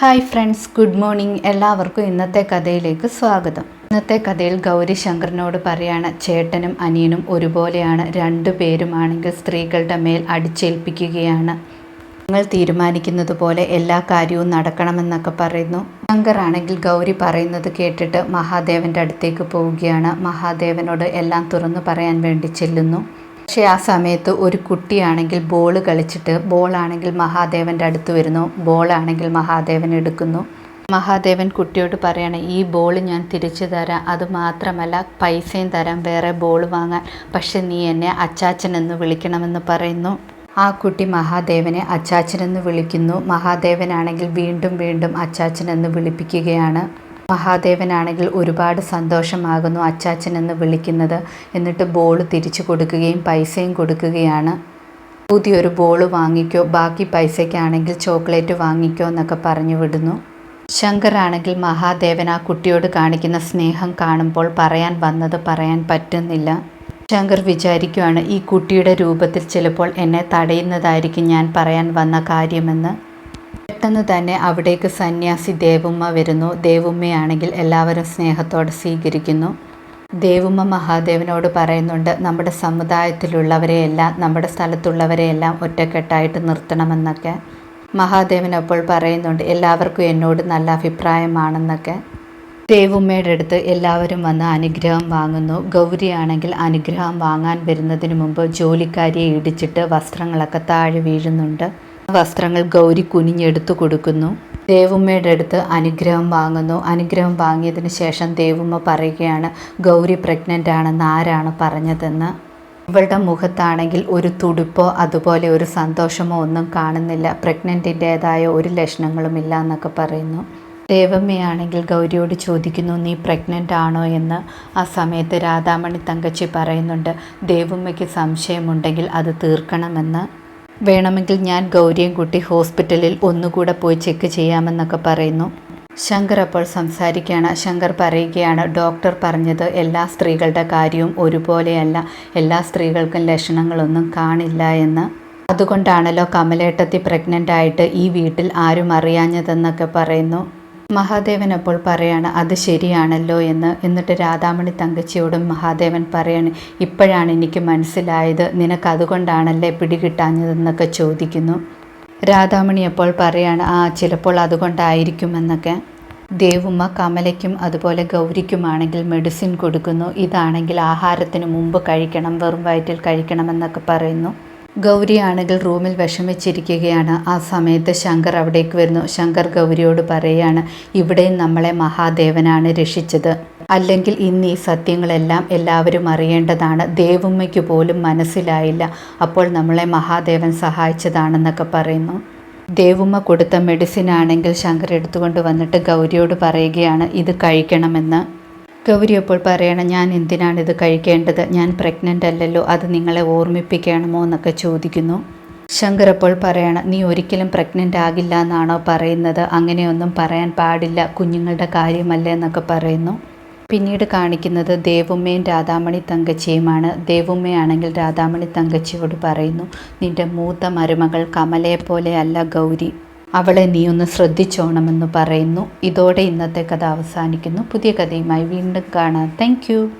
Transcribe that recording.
Hi friends good morning എല്ലാവർക്കും ഇന്നത്തെ കഥയിലേക്ക് സ്വാഗതം. ഇന്നത്തെ കഥയിൽ ഗൗരി ശങ്കറിനോട് പറയാണ് ചേട്ടനും അനിയനും ഒരുപോലെയാണ്. രണ്ടു പേരുമാണെങ്കിൽ സ്ത്രീകളുടെ മേൽ അടിച്ചേൽപ്പിക്കുകയാണ്. നിങ്ങൾ തീരുമാനിക്കുന്നത് പോലെ എല്ലാ കാര്യവും നടക്കണമെന്നൊക്കെ പറയുന്നു. ശങ്കർ ആണെങ്കിൽ ഗൗരി പറയുന്നത് കേട്ടിട്ട് മഹാദേവന്റെ അടുത്തേക്ക് പോവുകയാണ്. മഹാദേവനോട് എല്ലാം തുറന്നു പറയാൻ വേണ്ടി ചെല്ലുന്നു. പക്ഷേ ആ സമയത്ത് ഒരു കുട്ടിയാണെങ്കിൽ ബോൾ കളിച്ചിട്ട് ബോളാണെങ്കിൽ മഹാദേവന്റെ അടുത്ത് വരുന്നു ബോളാണെങ്കിൽ മഹാദേവൻ എടുക്കുന്നു. മഹാദേവൻ കുട്ടിയോട് പറയാണ് ഈ ബോൾ ഞാൻ തിരിച്ചു തരാം. അത് മാത്രമല്ല പൈസയും തരാം. വേറെ ബോൾ വാങ്ങാൻ. പക്ഷെ നീ എന്നെ അച്ചാച്ചൻ എന്ന് വിളിക്കണമെന്ന് പറയുന്നു. ആ കുട്ടി മഹാദേവനെ അച്ചാച്ചനെന്ന് വിളിക്കുന്നു. മഹാദേവനാണെങ്കിൽ വീണ്ടും വീണ്ടും അച്ചാച്ചനെന്ന് വിളിപ്പിക്കുകയാണ്. മഹാദേവനാണെങ്കിൽ ഒരുപാട് സന്തോഷമാകുന്നു അച്ചാച്ചൻ എന്ന് വിളിക്കുന്നത്. എന്നിട്ട് ബോൾ തിരിച്ചു കൊടുക്കുകയും പൈസയും കൊടുക്കുകയാണ്. പുതിയൊരു ബോൾ വാങ്ങിക്കോ ബാക്കി പൈസയ്ക്കാണെങ്കിൽ ചോക്ലേറ്റ് വാങ്ങിക്കോ എന്നൊക്കെ പറഞ്ഞു വിടുന്നു. ശങ്കറാണെങ്കിൽ മഹാദേവൻ ആ കുട്ടിയോട് കാണിക്കുന്ന സ്നേഹം കാണുമ്പോൾ പറയാൻ വന്നത് പറയാൻ പറ്റുന്നില്ല. ശങ്കർ വിചാരിക്കുവാണ് ഈ കുട്ടിയുടെ രൂപത്തിൽ ചിലപ്പോൾ എന്നെ തടയുന്നതായിരിക്കും ഞാൻ പറയാൻ വന്ന കാര്യമെന്ന്. പെട്ടെന്ന് തന്നെ അവിടേക്ക് സന്യാസി ദേവുമ്മ വരുന്നു. ദേവുമ്മയാണെങ്കിൽ എല്ലാവരും സ്നേഹത്തോടെ സ്വീകരിക്കുന്നു. ദേവുമ്മ മഹാദേവനോട് പറയുന്നുണ്ട് നമ്മുടെ സമുദായത്തിലുള്ളവരെയെല്ലാം നമ്മുടെ സ്ഥലത്തുള്ളവരെയെല്ലാം ഒറ്റക്കെട്ടായിട്ട് നിർത്തണമെന്നൊക്കെ. മഹാദേവൻ അപ്പോൾ പറയുന്നുണ്ട് എല്ലാവർക്കും എന്നോട് നല്ല അഭിപ്രായമാണെന്നൊക്കെ. ദേവുമ്മയുടെ അടുത്ത് എല്ലാവരും വന്ന് അനുഗ്രഹം വാങ്ങുന്നു. ഗൗരിയാണെങ്കിൽ അനുഗ്രഹം വാങ്ങാൻ വരുന്നതിന് മുമ്പ് ജോലിക്കാരിയെ ഇടിച്ചിട്ട് വസ്ത്രങ്ങളൊക്കെ താഴെ വീഴുന്നുണ്ട്. വസ്ത്രങ്ങൾ ഗൗരി കുനിഞ്ഞെടുത്തു കൊടുക്കുന്നു. ദേവുമ്മയുടെ അടുത്ത് അനുഗ്രഹം വാങ്ങുന്നു. അനുഗ്രഹം വാങ്ങിയതിന് ശേഷം ദേവുമ്മ പറയുകയാണ് ഗൗരി പ്രഗ്നന്റ് ആണെന്ന് ആരാണ് പറഞ്ഞതെന്ന്? ഇവളുടെ മുഖത്താണെങ്കിൽ ഒരു തുടുപ്പോ അതുപോലെ ഒരു സന്തോഷമോ ഒന്നും കാണുന്നില്ല. പ്രഗ്നന്റിന്റേതായ ഒരു ലക്ഷണങ്ങളുമില്ല എന്നൊക്കെ പറയുന്നു. ദേവമ്മയാണെങ്കിൽ ഗൗരിയോട് ചോദിക്കുന്നു നീ പ്രഗ്നന്റ് ആണോ എന്ന്? ആ സമയത്ത് രാധാമണി തങ്കച്ചി പറയുന്നുണ്ട് ദേവമ്മയ്ക്ക് സംശയമുണ്ടെങ്കിൽ അത് തീർക്കണമെന്ന്. വേണമെങ്കിൽ ഞാൻ ഗൗരിയും കുട്ടി ഹോസ്പിറ്റലിൽ ഒന്നുകൂടെ പോയി ചെക്ക് ചെയ്യാമെന്നൊക്കെ പറയുന്നു. ശങ്കർ അപ്പോൾ സംസാരിക്കുകയാണ്. ശങ്കർ പറയുകയാണ് ഡോക്ടർ പറഞ്ഞത് എല്ലാ സ്ത്രീകളുടെ കാര്യവും ഒരുപോലെയല്ല. എല്ലാ സ്ത്രീകൾക്കും ലക്ഷണങ്ങളൊന്നും കാണില്ല എന്ന്. അതുകൊണ്ടാണല്ലോ കമലേട്ടത്തി പ്രഗ്നന്റ് ആയിട്ട് ഈ വീട്ടിൽ ആരും അറിയാഞ്ഞതെന്നൊക്കെ പറയുന്നു. മഹാദേവൻ അപ്പോൾ പറയാണ് അത് ശരിയാണല്ലോ എന്ന്. എന്നിട്ട് രാധാമണി തങ്കച്ചിയോടും മഹാദേവൻ പറയാണ് ഇപ്പോഴാണ് എനിക്ക് മനസ്സിലായത് നിനക്ക് അതുകൊണ്ടാണല്ലേ പിടികിട്ടാഞ്ഞതെന്നൊക്കെ ചോദിക്കുന്നു. രാധാമണി അപ്പോൾ പറയാണ് ആ ചിലപ്പോൾ അതുകൊണ്ടായിരിക്കുമെന്നൊക്കെ. ദേവുമ്മ കമലയ്ക്കും അതുപോലെ ഗൗരിക്കുമാണെങ്കിൽ മെഡിസിൻ കൊടുക്കുന്നു. ഇതാണെങ്കിൽ ആഹാരത്തിന് മുമ്പ് കഴിക്കണം വെറും വയറ്റിൽ കഴിക്കണമെന്നൊക്കെ പറയുന്നു. ഗൗരി ആണെങ്കിൽ റൂമിൽ വിഷമിച്ചിരിക്കുകയാണ്. ആ സമയത്ത് ശങ്കർ അവിടേക്ക് വരുന്നു. ശങ്കർ ഗൗരിയോട് പറയുകയാണ് ഇവിടെയും നമ്മളെ മഹാദേവനാണ് രക്ഷിച്ചത്. അല്ലെങ്കിൽ ഇന്ന് ഈ സത്യങ്ങളെല്ലാം എല്ലാവരും അറിയേണ്ടതാണ്. ദേവമ്മയ്ക്ക് പോലും മനസ്സിലായില്ല. അപ്പോൾ നമ്മളെ മഹാദേവൻ സഹായിച്ചതാണെന്നൊക്കെ പറയുന്നു. ദേവുമ്മ കൊടുത്ത മെഡിസിൻ ആണെങ്കിൽ ശങ്കർ എടുത്തുകൊണ്ട് വന്നിട്ട് ഗൗരിയോട് പറയുകയാണ് ഇത് കഴിക്കണമെന്ന്. ഗൗരി അപ്പോൾ പറയണം ഞാൻ എന്തിനാണിത് കഴിക്കേണ്ടത്? ഞാൻ പ്രഗ്നന്റ് അല്ലല്ലോ അത് നിങ്ങളെ ഓർമ്മിപ്പിക്കണമോ? എന്നൊക്കെ ചോദിക്കുന്നു. ശങ്കർ അപ്പോൾ പറയണം നീ ഒരിക്കലും പ്രഗ്നന്റ് ആകില്ല എന്നാണോ പറയുന്നത്? അങ്ങനെയൊന്നും പറയാൻ പാടില്ല കുഞ്ഞുങ്ങളുടെ കാര്യമല്ലേ? എന്നൊക്കെ പറയുന്നു. പിന്നീട് കാണിക്കുന്നത് ദേവുമ്മയും രാധാമണി തങ്കച്ചിയുമാണ്. ദേവുമ്മയാണെങ്കിൽ രാധാമണി തങ്കച്ചിയോട് പറയുന്നു നിന്റെ മൂത്ത മരുമകൾ കമലയെ പോലെ അല്ല ഗൗരി. അവളെ നീ ഒന്ന് ശ്രദ്ധിച്ചോണമെന്ന് പറയുന്നു. ഇതോടെ ഇന്നത്തെ കഥ അവസാനിക്കുന്നു. പുതിയ കഥയുമായി വീണ്ടും കാണാം. താങ്ക്